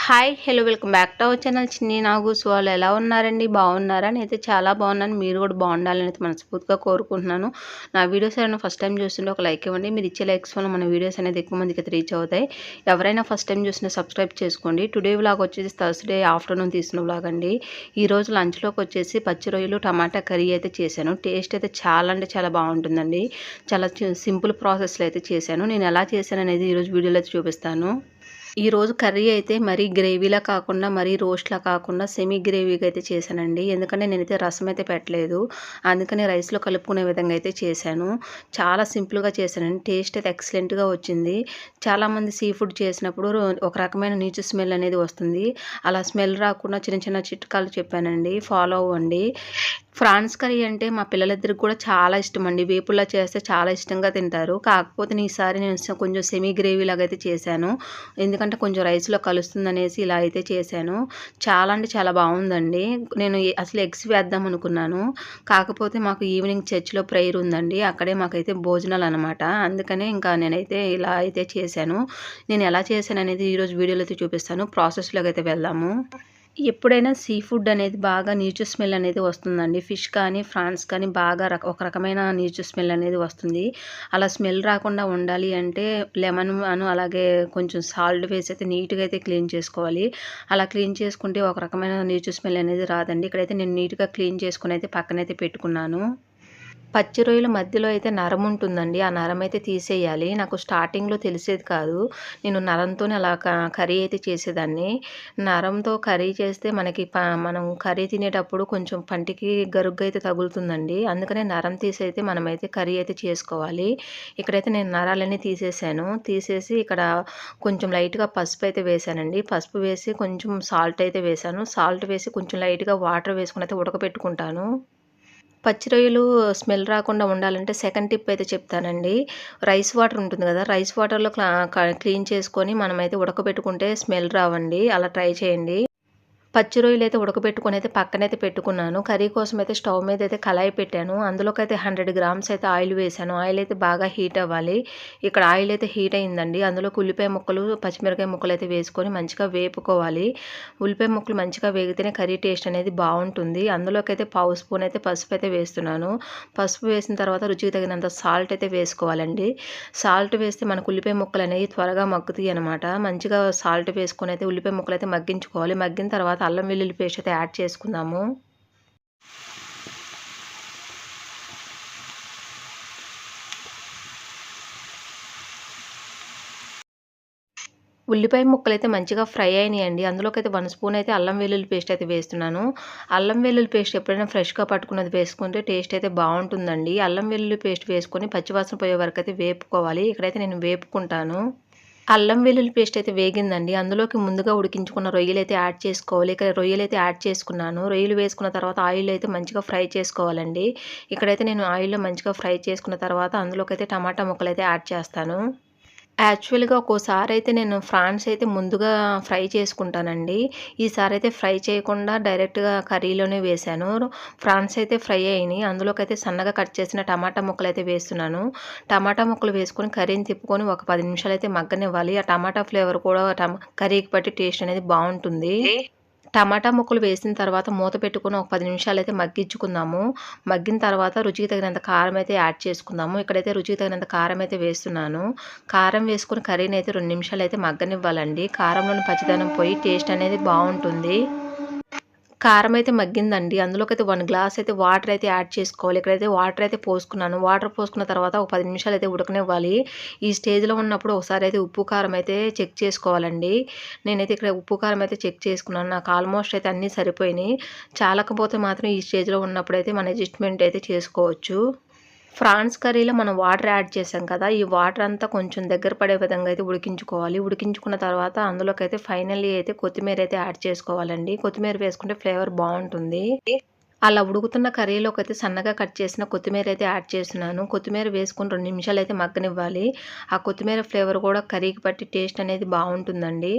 Hi hello welcome back to our channel. Chinni Nagu's వాళ్ళు ఎలా ఉన్నారండి? బాగున్నారా? నేనైతే చాలా బాగున్నాను. మీరు కూడా బాగుండాలని అయితే మనస్ఫూర్తిగా కోరుకుంటున్నాను. నా వీడియోస్ అయినా ఫస్ట్ టైం చూస్తుంటే ఒక లైక్ ఇవ్వండి. మీరు ఇచ్చే లైక్స్ వల్ల మన వీడియోస్ అనేది ఎక్కువ మందికి అయితే రీచ్ అవుతాయి. ఎవరైనా ఫస్ట్ టైం చూసినా సబ్స్క్రైబ్ చేసుకోండి. టుడే వ్లాగ్ వచ్చేసి థర్స్డే ఆఫ్టర్నూన్ తీసిన వ్లాగ్ అండి. ఈ రోజు లంచ్లోకి వచ్చేసి పచ్చి రొయ్యలు టమాటా కర్రీ అయితే చేశాను. టేస్ట్ అయితే చాలా అంటే చాలా బాగుంటుందండి. చాలా సింపుల్ ప్రాసెస్లో అయితే చేశాను. నేను ఎలా చేశాను అనేది ఈరోజు వీడియోలో అయితే చూపిస్తాను. ఈరోజు కర్రీ అయితే మరీ గ్రేవీలా కాకుండా మరీ రోస్ట్లా కాకుండా సెమీ గ్రేవీగా అయితే చేశానండి. ఎందుకంటే నేనైతే రసం అయితే పెట్టలేదు. అందుకని రైస్లో కలుపుకునే విధంగా అయితే చేశాను. చాలా సింపుల్గా చేశానండి. టేస్ట్ అయితే ఎక్సలెంట్గా వచ్చింది. చాలామంది సీ ఫుడ్ చేసినప్పుడు ఒక రకమైన నీచు స్మెల్ అనేది వస్తుంది. అలా స్మెల్ రాకుండా చిన్న చిన్న చిట్కాలు చెప్పానండి. ఫాలో అవ్వండి. ఫ్రాన్స్ కర్రీ అంటే మా పిల్లలిద్దరికి కూడా చాలా ఇష్టం అండి వేపుల్లా చేస్తే చాలా ఇష్టంగా తింటారు. కాకపోతే ఈసారి నేను కొంచెం సెమీ గ్రేవీ లాగా అయితే చేశాను. ఎందుకంటే కొంచెం రైస్లో కలుస్తుంది అనేసి ఇలా అయితే చేశాను. చాలా అంటే చాలా బాగుందండి నేను అసలు ఎగ్స్ వేద్దాం అనుకున్నాను. కాకపోతే మాకు ఈవినింగ్ చర్చ్లో ప్రేయర్ ఉందండి. అక్కడే మాకైతే భోజనాలు అనమాట అందుకనే ఇంకా నేనైతే ఇలా అయితే చేశాను. నేను ఎలా చేశాను అనేది ఈరోజు వీడియోలో అయితే చూపిస్తాను. ప్రాసెస్లోకి అయితే వెళ్దాము. ఎప్పుడైనా సీ ఫుడ్ అనేది బాగా నీచు స్మెల్ అనేది వస్తుందండి. ఫిష్ కానీ ఫ్రాన్స్ కానీ బాగా ఒక రకమైన నీచు స్మెల్ అనేది వస్తుంది. అలా స్మెల్ రాకుండా ఉండాలి అంటే లెమన్ అను అలాగే కొంచెం సాల్ట్ వేసి అయితే నీట్గా అయితే క్లీన్ చేసుకోవాలి. అలా క్లీన్ చేసుకుంటే ఒక రకమైన నీచు స్మెల్ అనేది రాదండి. ఇక్కడైతే నేను నీట్గా క్లీన్ చేసుకుని అయితే పక్కనైతే పెట్టుకున్నాను. పచ్చి రొయ్యల మధ్యలో అయితే నరం ఉంటుందండి. ఆ నరం అయితే తీసేయాలి. నాకు స్టార్టింగ్లో తెలిసేది కాదు. నేను నరంతోనే అలా కర్రీ అయితే చేసేదాన్ని. నరంతో కర్రీ చేస్తే మనకి మనం కర్రీ తినేటప్పుడు కొంచెం పంటికి గరుగ్గా అయితే తగులుతుందండి. అందుకనే నరం తీసైతే మనమైతే కర్రీ అయితే చేసుకోవాలి. ఇక్కడైతే నేను నరాలన్నీ తీసేసాను. తీసేసి ఇక్కడ కొంచెం లైట్గా పసుపు అయితే వేసానండి పసుపు వేసి కొంచెం సాల్ట్ అయితే వేసాను సాల్ట్ వేసి కొంచెం లైట్గా వాటర్ వేసుకుని అయితే ఉడకబెట్టుకుంటాను. పచ్చి రొయ్యలు స్మెల్ రాకుండా ఉండాలంటే సెకండ్ టిప్ అయితే చెప్తానండి. రైస్ వాటర్ ఉంటుంది కదా రైస్ వాటర్లో క్లీన్ చేసుకొని మనమైతే ఉడకబెట్టుకుంటే స్మెల్ రావండి. అలా ట్రై చేయండి. పచ్చి రొయ్యలు అయితే ఉడకబెట్టుకుని అయితే పక్కనైతే పెట్టుకున్నాను. కర్రీ కోసం అయితే స్టవ్ మీద అయితే కళాయి పెట్టాను. అందులోకైతే హండ్రెడ్ గ్రామ్స్ అయితే ఆయిల్ వేసాను. ఆయిల్ అయితే బాగా హీట్ అవ్వాలి. ఇక్కడ ఆయిల్ అయితే హీట్ అయిందండి. అందులో ఉల్లిపాయ ముక్కలు పచ్చిమిరకాయ ముక్కలు అయితే వేసుకొని మంచిగా వేపుకోవాలి. ఉల్లిపాయ ముక్కలు మంచిగా వేగితేనే కర్రీ టేస్ట్ అనేది బాగుంటుంది. అందులోకైతే పావు స్పూన్ అయితే పసుపు అయితే వేస్తున్నాను. పసుపు వేసిన తర్వాత రుచికి తగినంత సాల్ట్ అయితే వేసుకోవాలండి. సాల్ట్ వేస్తే మనకు ఉల్లిపాయ ముక్కలు అనేవి త్వరగా మగ్గుతాయి అనమాట మంచిగా సాల్ట్ వేసుకొని అయితే ఉల్లిపాయ ముక్కలు అయితే మగ్గించుకోవాలి. మగ్గిన తర్వాత అల్లం వెల్లుల్లి పేస్ట్ అయితే యాడ్ చేసుకుందాము. ఉల్లిపాయ ముక్కలు అయితే మంచిగా ఫ్రై అయినాయండి. అందులోకి అయితే వన్ స్పూన్ అయితే అల్లం వెల్లుల్లి పేస్ట్ అయితే వేస్తున్నాను. అల్లం వెల్లుల్లి పేస్ట్ ఎప్పుడైనా ఫ్రెష్గా పట్టుకున్నది వేసుకుంటే టేస్ట్ అయితే బాగుంటుందండి. అల్లం వెల్లుల్లి పేస్ట్ వేసుకొని పచ్చివాసన పోయే వరకు అయితే వేపుకోవాలి. ఇక్కడైతే నేను వేపుకుంటాను. అల్లం వెల్లుల్లి పేస్ట్ అయితే వేగిందండి. అందులోకి ముందుగా ఉడికించుకున్న రొయ్యలు అయితే యాడ్ చేసుకోవాలి. ఇక్కడ రొయ్యలు అయితే యాడ్ చేసుకున్నాను. రొయ్యలు వేసుకున్న తర్వాత ఆయిల్ అయితే మంచిగా ఫ్రై చేసుకోవాలండి. ఇక్కడైతే నేను ఆయిల్లో మంచిగా ఫ్రై చేసుకున్న తర్వాత అందులోకి అయితే టమాటా ముక్కలు అయితే యాడ్ చేస్తాను. యాక్చువల్గా ఒక్కోసారి అయితే నేను ఫ్రాన్స్ అయితే ముందుగా ఫ్రై చేసుకుంటానండి. ఈసారి అయితే ఫ్రై చేయకుండా డైరెక్ట్గా కర్రీలోనే వేశాను. ఫ్రాన్స్ అయితే ఫ్రై అయినాయి. అందులోకి సన్నగా కట్ చేసిన టమాటా ముక్కలు అయితే వేస్తున్నాను. టమాటా ముక్కలు వేసుకొని కర్రీని తిప్పుకొని ఒక పది నిమిషాలు అయితే మగ్గనివ్వాలి. ఆ టమాటా ఫ్లేవర్ కూడా కర్రీకి బట్టి టేస్ట్ అనేది బాగుంటుంది. టమాటా ముక్కలు వేసిన తర్వాత మూత పెట్టుకుని ఒక పది నిమిషాలు అయితే మగ్గించుకుందాము. మగ్గిన తర్వాత రుచికి తగినంత కారం అయితే యాడ్ చేసుకుందాము. ఇక్కడైతే రుచికి తగినంత కారం అయితే వేస్తున్నాను. కారం వేసుకుని కర్రీని అయితే రెండు నిమిషాలు అయితే మగ్గనివ్వాలండి. కారంలోని పచ్చిదనం పోయి టేస్ట్ అనేది బాగుంటుంది. కారం అయితే మగ్గిందండి. అందులోకి అయితే వన్ గ్లాస్ అయితే వాటర్ అయితే యాడ్ చేసుకోవాలి. ఇక్కడైతే వాటర్ అయితే పోసుకున్నాను. వాటర్ పోసుకున్న తర్వాత ఒక పది నిమిషాలు అయితే ఉడకనివ్వాలి. ఈ స్టేజ్లో ఉన్నప్పుడు ఒకసారి అయితే ఉప్పు కారం అయితే చెక్ చేసుకోవాలండి. నేనైతే ఇక్కడ ఉప్పు కారం అయితే చెక్ చేసుకున్నాను. నాకు ఆల్మోస్ట్ అయితే అన్నీ సరిపోయినాయి. చాలకపోతే మాత్రం ఈ స్టేజ్లో ఉన్నప్పుడు అయితే మన అడ్జస్ట్మెంట్ అయితే చేసుకోవచ్చు. ఫ్రాన్స్ కర్రీలో మనం వాటర్ యాడ్ చేసాం కదా ఈ వాటర్ అంతా కొంచెం దగ్గర పడే విధంగా అయితే ఉడికించుకోవాలి. ఉడికించుకున్న తర్వాత అందులోకి అయితే ఫైనల్లీ అయితే కొత్తిమీర అయితే యాడ్ చేసుకోవాలండి. కొత్తిమీర వేసుకుంటే ఫ్లేవర్ బాగుంటుంది. అలా ఉడుకుతున్న కర్రీలోకి అయితే సన్నగా కట్ చేసిన కొత్తిమీర అయితే యాడ్ చేస్తున్నాను. కొత్తిమీర వేసుకొని రెండు నిమిషాలు అయితే మగ్గనివ్వాలి. ఆ కొత్తిమీర ఫ్లేవర్ కూడా కర్రీకి పట్టి టేస్ట్ అనేది బాగుంటుందండి.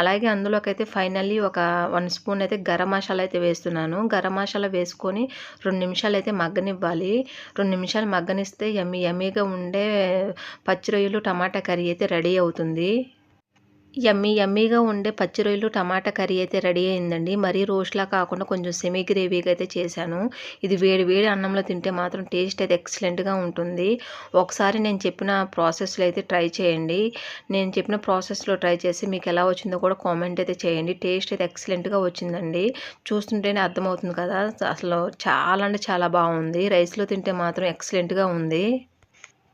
అలాగే అందులోకి అయితే ఫైనల్లీ ఒక వన్ స్పూన్ అయితే గరం మసాలా అయితే వేస్తున్నాను. గరం మసాలా వేసుకొని రెండు నిమిషాలు అయితే మగ్గనివ్వాలి. రెండు నిమిషాలు మగ్గనిస్తే ఎమ్మి ఎమ్మీగా ఉండే పచ్చి రొయ్యలు టమాటా కర్రీ అయితే రెడీ అవుతుంది. యమ్మీ యమ్మీగా ఉండే పచ్చి రొయ్యలు టమాటా కర్రీ అయితే రెడీ అయిందండి. మరీ రోస్ట్లా కాకుండా కొంచెం సెమీ గ్రేవీగా అయితే చేశాను. ఇది వేడి వేడి అన్నంలో తింటే మాత్రం టేస్ట్ అయితే ఎక్సలెంట్గా ఉంటుంది. ఒకసారి నేను చెప్పిన ప్రాసెస్లో అయితే ట్రై చేయండి. నేను చెప్పిన ప్రాసెస్లో ట్రై చేసి మీకు ఎలా వచ్చిందో కూడా కామెంట్ అయితే చేయండి. టేస్ట్ అయితే ఎక్సలెంట్గా వచ్చిందండి. చూస్తుంటేనే అర్థమవుతుంది కదా అసలు చాలా అంటే చాలా బాగుంది. రైస్లో తింటే మాత్రం ఎక్సలెంట్గా ఉంది.